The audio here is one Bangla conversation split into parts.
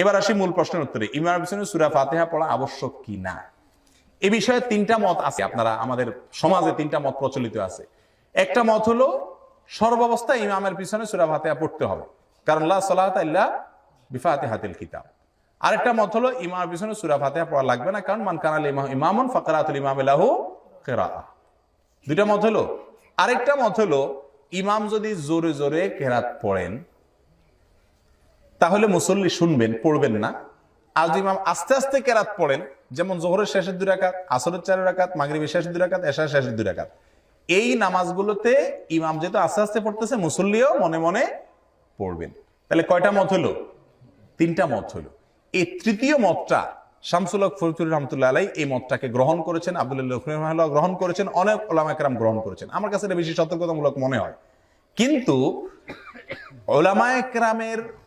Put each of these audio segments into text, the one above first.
এবার আসি মূল প্রশ্নের উত্তরে। ইমামের পিছনে সুরা ফাতেহা পড়া আবশ্যক কি না? এ বিষয়ে তিনটা মত আছে, আপনারা আমাদের সমাজে তিনটা মত প্রচলিত আছে। একটা মত হলো, সর্বাবস্থায় ইমামের পিছনে সুরা ফাতেহা পড়তে হবে। কারণ লা সালাত ইল্লা বিফাতিহাতিল কিতাব। আরেকটা মত হলো, ইমামের পিছনে সুরা ফাতেহা পড়া লাগবে না, কারণ মান কানাল ইমাম ফাকরাতুল ইমাম লাহু দুইটা মত হলো। আরেকটা মত হলো, ইমাম যদি জোরে জোরে কেরাত পড়েন তাহলে মুসল্লি শুনবেন, পড়বেন না। আর যদি ইমাম আস্তে আস্তে কেরাত পড়েন, যেমন জোহরের শেষের দুই রাকাত, আসরের চার রাকাত, মাগরিবের শেষের দুই রাকাত, এশার শেষের দুই রাকাত। এই নামাজগুলোতে ইমাম যেহেতু আস্তে আস্তে পড়তেছে, মুসল্লিও মনে মনে পড়বেন। তাহলে কয়টা মত হলো? তিনটা মত হলো। এই তৃতীয় মতটা, শামসুল হক ফরিদুর রহমতুল্লাহ আলাই এই মতটাকে গ্রহণ করেছেন, আব্দুল্লাহ গ্রহণ করেছেন, অনেক ওলামাকরাম গ্রহণ করেছেন। আমার কাছে এটা বেশি সতর্কতামূলক মনে হয়। কিন্তু ওলামা একরামের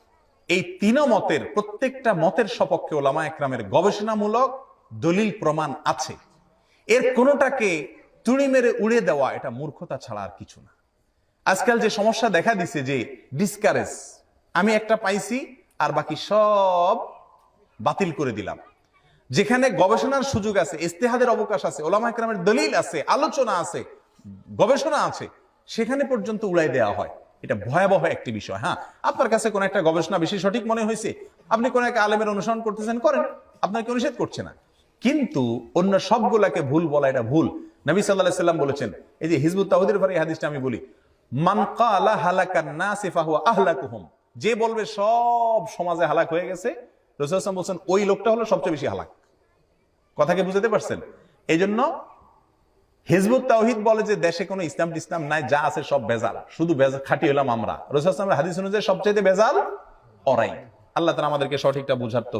এই তিন মতের, প্রত্যেকটা মতের সপক্ষে ওলামা একরামের গবেষণামূলক দলিল প্রমাণ আছে। এর কোনোটাকে তুড়ি মেরে উড়ে দেওয়া, এটা মূর্খতা ছাড়া আর কিছু না। আজকাল যে সমস্যা দেখা দিছে যে ডিসকারেজ আমি একটা পাইছি, আর বাকি সব বাতিল করে দিলাম। যেখানে গবেষণার সুযোগ আছে, ইস্তেহাদের অবকাশ আছে, ওলামা একরামের দলিল আছে, আলোচনা আছে, গবেষণা আছে, সেখানে পর্যন্ত উড়াই দেওয়া হয়। এটা ভয়াবহ একটি বিষয় হ্যাঁ? আপনার কাছে কোন একটা গবেষণা বেশি সঠিক মনে হয়েছে? আপনি কোন এক আলেমের অনুসরণ করতেছেন, করেন। আপনাকে নিষেধ করছে না। কিন্তু অন্য সবগুলাকে ভুল বলা এটা ভুল। নবী সাল্লাহ সাল্লাম বলেছেন, এই যে হিজবুত তাহুদের পরে হাদিসটা আমি বলি যে বলবে সব সমাজে হালাক হয়ে গেছে, রসুল বলছেন, ওই লোকটা হলো সবচেয়ে বেশি হালাক। কথাকে বুঝতে পারছেন? এই জন্য হিজবুত তাওহিদ বলে যে দেশে কোনো ইসলাম টিসলাম নাই, যা আছে সব বেজাল শুধু বেজাল খাটি হলাম আমরা। রসুল হাদিস অনুযায়ী সবচেয়ে বেজাল ওরাই। আল্লাহ তালা আমাদেরকে সঠিকটা বুঝার তো